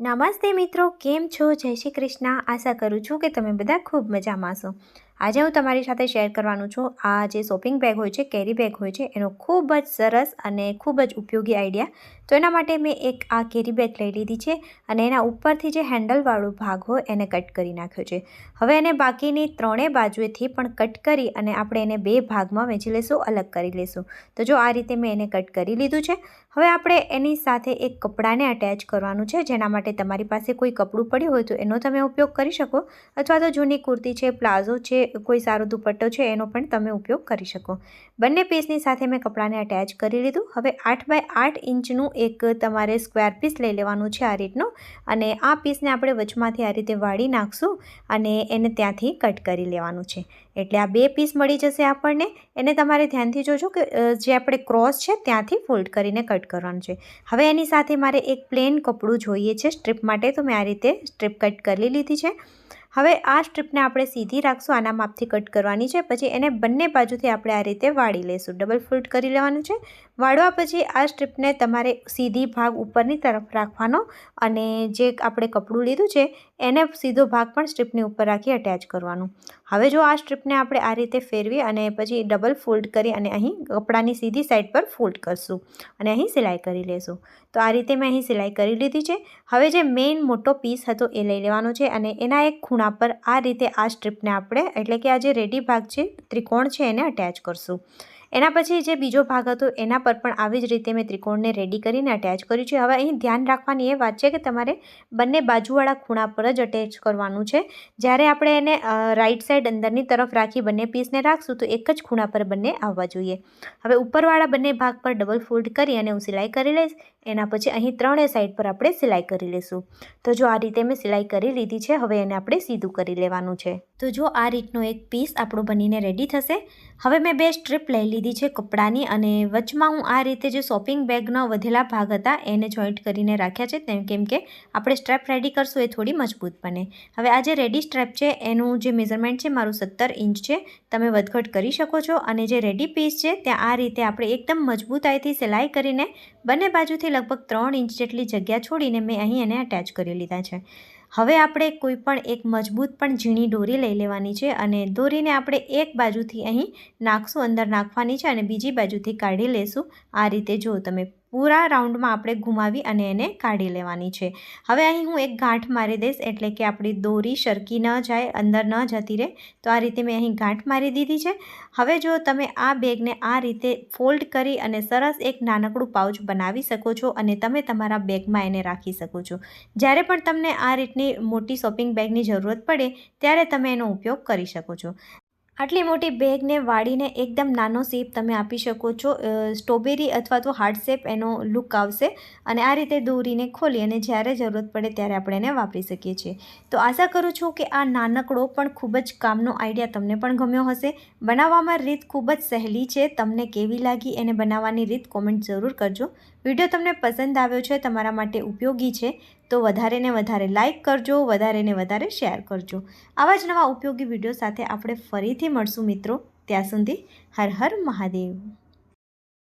નમસ્તે મિત્રો, કેમ છો? જય શ્રી કૃષ્ણ. આશા કરું છું કે તમે બધા ખૂબ મજામાં હશો. આજે હું તમારી સાથે શેર કરવાનું છું. આ જે શોપિંગ બેગ હોય છે, કેરી બેગ હોય છે, એનો ખૂબ જ સરસ અને ખૂબ જ ઉપયોગી આઈડિયા. તો એના માટે મેં એક આ કેરી બેગ લઈ લીધી છે અને એના ઉપરથી જે હેન્ડલવાળો ભાગ હોય એને કટ કરી નાખ્યો છે. હવે એને બાકીની ત્રણેય બાજુએથી પણ કટ કરી અને આપણે એને બે ભાગમાં વેચી લઈશું અલગ કરી લઈશું તો જો આ રીતે મેં એને કટ કરી લીધું છે. હવે આપણે એની સાથે એક કપડાને અટેચ કરવાનું છે, જેના માટે તમારી પાસે કોઈ કપડું પડ્યું હોય તો એનો તમે ઉપયોગ કરી શકો. અથવા તો જૂની કુર્તી છે, પ્લાઝો છે કોઈ સારો દુપટ્ટો છે, એનો પણ તમે ઉપયોગ કરી શકો. બંને પીસની સાથે મેં કપડાને અટેચ કરી લીધું. હવે આઠ બાય આઠ ઇંચનું એક તમારે સ્ક્વેર પીસ લઈ લેવાનું છે આ રીતનું. અને આ પીસને આપણે વચમાંથી આ રીતે વાળી નાખશું અને એને ત્યાંથી કટ કરી લેવાનું છે. એટલે આ બે પીસ મળી જશે આપણને. એને તમારે ધ્યાનથી જોજો કે જે આપણે ક્રોસ છે ત્યાંથી ફોલ્ડ કરીને કટ કરવાનું છે. હવે એની સાથે મારે એક પ્લેન કપડું જોઈએ છે સ્ટ્રીપ માટે. તો મેં આ રીતે સ્ટ્રીપ કટ કરી લીધી છે. હવે આ સ્ટ્રીપને આપણે સીધી રાખશું, આના માપથી કટ કરવાની છે, પછી એને બંને બાજુથી આપણે આ રીતે વાળી લઈશું ડબલ ફોલ્ડ કરી લેવાનું છે. વાળવા પછી આ સ્ટ્રીપને તમારે સીધી ભાગ ઉપરની તરફ રાખવાનો અને જે આપણે કપડું લીધું છે, એને સીધો ભાગ પણ સ્ટ્રીપની ઉપર રાખી અટેચ કરવાનું. હવે જો આ સ્ટ્રીપને આપણે આ રીતે ફેરવી અને પછી ડબલ ફોલ્ડ કરી અને અહીં કપડાની સીધી સાઈડ પર ફોલ્ડ કરશું અને અહીં સિલાઈ કરી લેશું. તો આ રીતે મેં અહીં સિલાઈ કરી લીધી છે. હવે જે મેઇન મોટો પીસ હતો એ લઈ લેવાનો છે અને એના એક ખૂણા ખૂણા પર આ રીતે આ સ્ટ્રીપને આપણે, એટલે કે આ જે રેડી ભાગ છે, ત્રિકોણ છે એને અટેચ કરશું. એના પછી જે બીજો ભાગ હતો, એના પર પણ આવી જ રીતે મેં ત્રિકોણને રેડી કરીને અટેચ કર્યું છે. હવે અહીં ધ્યાન રાખવાની એ વાત છે કે તમારે બંને બાજુવાળા ખૂણા પર જ અટેચ કરવાનું છે. જ્યારે આપણે એને રાઈટ સાઈડ અંદરની તરફ રાખી બંને પીસને રાખશું, તો એક જ ખૂણા પર બંને આવવા જોઈએ. હવે ઉપરવાળા બંને ભાગ પર ડબલ ફોલ્ડ કરી અને હું સિલાઈ કરી લઈશ. એના પછી અહીં ત્રણેય સાઈડ પર આપણે સિલાઈ કરી લઈશું. તો જો આ રીતે મેં સિલાઈ કરી લીધી છે, હવે એને આપણે સીધું કરી લેવાનું છે. તો જો આ રીતનો એક પીસ આપણો બનીને રેડી થશે. હવે મેં બે સ્ટ્રીપ લઈ લીધી લીધી છે કપડાની અને વચમાં હું આ રીતે જે શોપિંગ બેગના વધેલા ભાગ હતા એને જોઈન્ટ કરીને રાખ્યા છે. તેમ કેમ કે આપણે સ્ટ્રેપ રેડી કરશું એ થોડી મજબૂત બને. હવે આ જે રેડી સ્ટ્રેપ છે એનું જે મેઝરમેન્ટ છે મારું સત્તર ઇંચ છે. તમે વધઘટ કરી શકો છો અને જે રેડી પીસ છે ત્યાં આ રીતે આપણે એકદમ મજબૂતાઈથી સિલાઈ કરીને બંને બાજુથી લગભગ ત્રણ ઇંચ જેટલી જગ્યા છોડીને મેં અહીં એને અટેચ કરી લીધા છે. હવે આપણે કોઈ પણ એક મજબૂત પણ ઝીણી દોરી લઈ લેવાની છે અને દોરીને આપણે એક બાજુથી અહીં નાખશું, અંદર નાખવાની છે અને બીજી બાજુથી કાઢી લેશું. આ રીતે જો તમે પૂરા રાઉન્ડમાં આપણે ઘુમાવી અને એને કાઢી લેવાની છે. હવે અહીં હું એક ગાંઠ મારી દઈશ એટલે કે આપણી દોરી સરકી ન જાય, અંદર ન જતી રહે, તો આ રીતે મેં અહીં ગાંઠ મારી દીધી છે. હવે જો તમે આ બેગને આ રીતે ફોલ્ડ કરી અને સરસ એક નાનકડું પાઉચ બનાવી શકો છો અને તમે તમારા બેગમાં એને રાખી શકો છો. જ્યારે પણ તમને આ રીતની મોટી શોપિંગ બેગની જરૂરત પડે, ત્યારે તમે એનો ઉપયોગ કરી શકો છો. આટલી મોટી બેગને વાળીને એકદમ નાનો શેપ તમે આપી શકો છો. સ્ટ્રોબેરી અથવા તો હાર્ડ શેપ એનો લુક આવશે અને આ રીતે દોરીને ખોલી અને જ્યારે જરૂરત પડે ત્યારે આપણે એને વાપરી શકીએ છીએ. તો આશા કરું છું કે આ નાનકડો પણ ખૂબ જ કામનો આઈડિયા તમને પણ ગમ્યો હશે. બનાવવામાં રીત ખૂબ જ સહેલી છે. તમને કેવી લાગી એને બનાવવાની રીત કોમેન્ટ જરૂર કરજો. વીડિયો તમને પસંદ આવ્યો છે તમારા માટે ઉપયોગી છે તો વધારે ને વધારે લાઇક કરજો, વધારે ને વધારે શેર કરજો. આવા જ નવા ઉપયોગી વીડિયો સાથે આપણે ફરીથી મળશું મિત્રો. ત્યાં સુધી હર હર મહાદેવ.